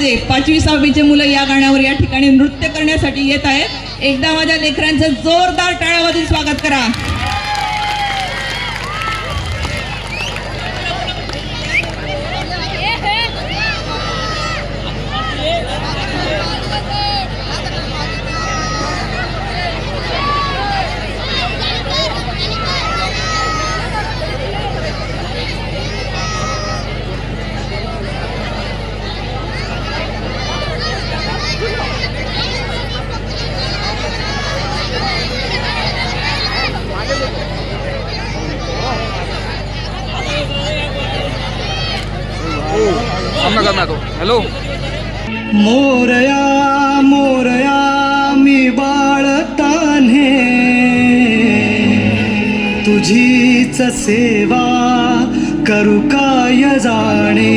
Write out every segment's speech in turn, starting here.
जे पाचवी सहावीचे मुलं या गाण्यावर या ठिकाणी नृत्य करण्यासाठी येत आहेत. एकदा माझ्या लेकरांचं जोरदार टाळावाजून स्वागत करा. नका नको हॅलो मोरया मोरया मी बाळताने. तुझीच सेवा करू काय जाणे?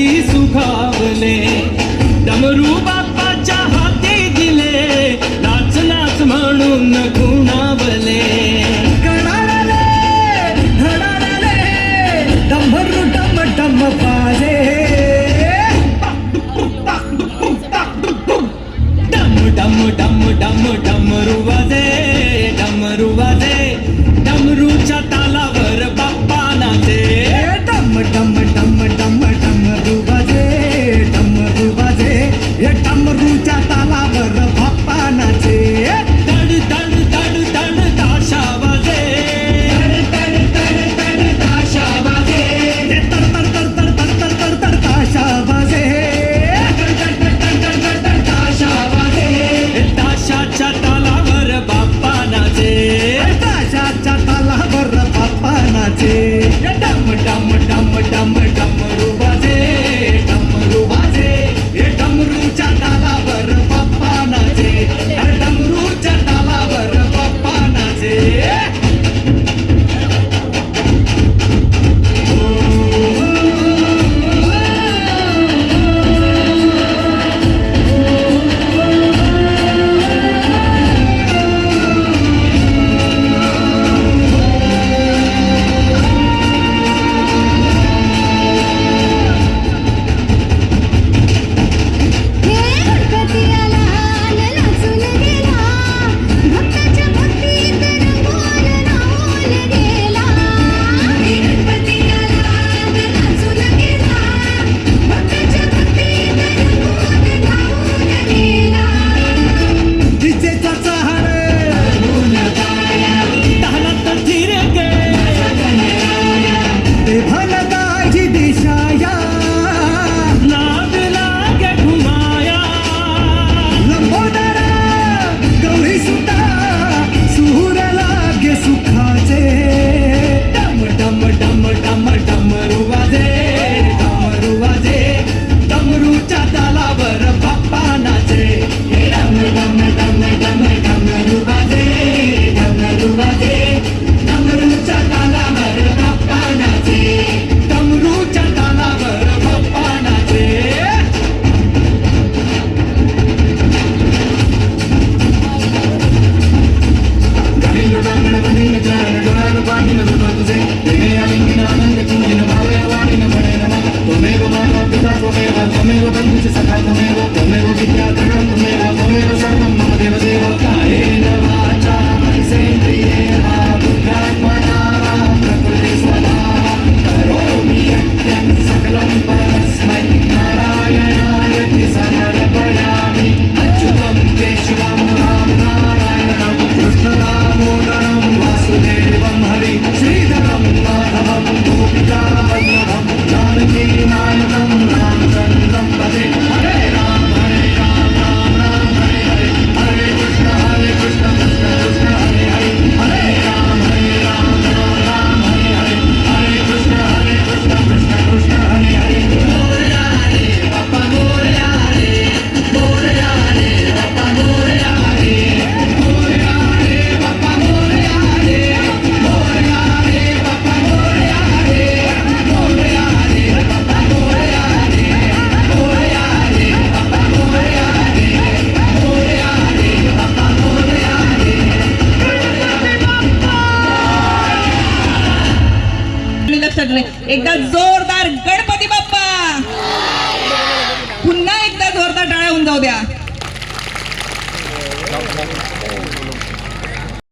डमरू होतोय एकदा जोरदार गणपती बाप्पा. पुन्हा एकदा जोरदार टाळा होऊन जाऊ द्या.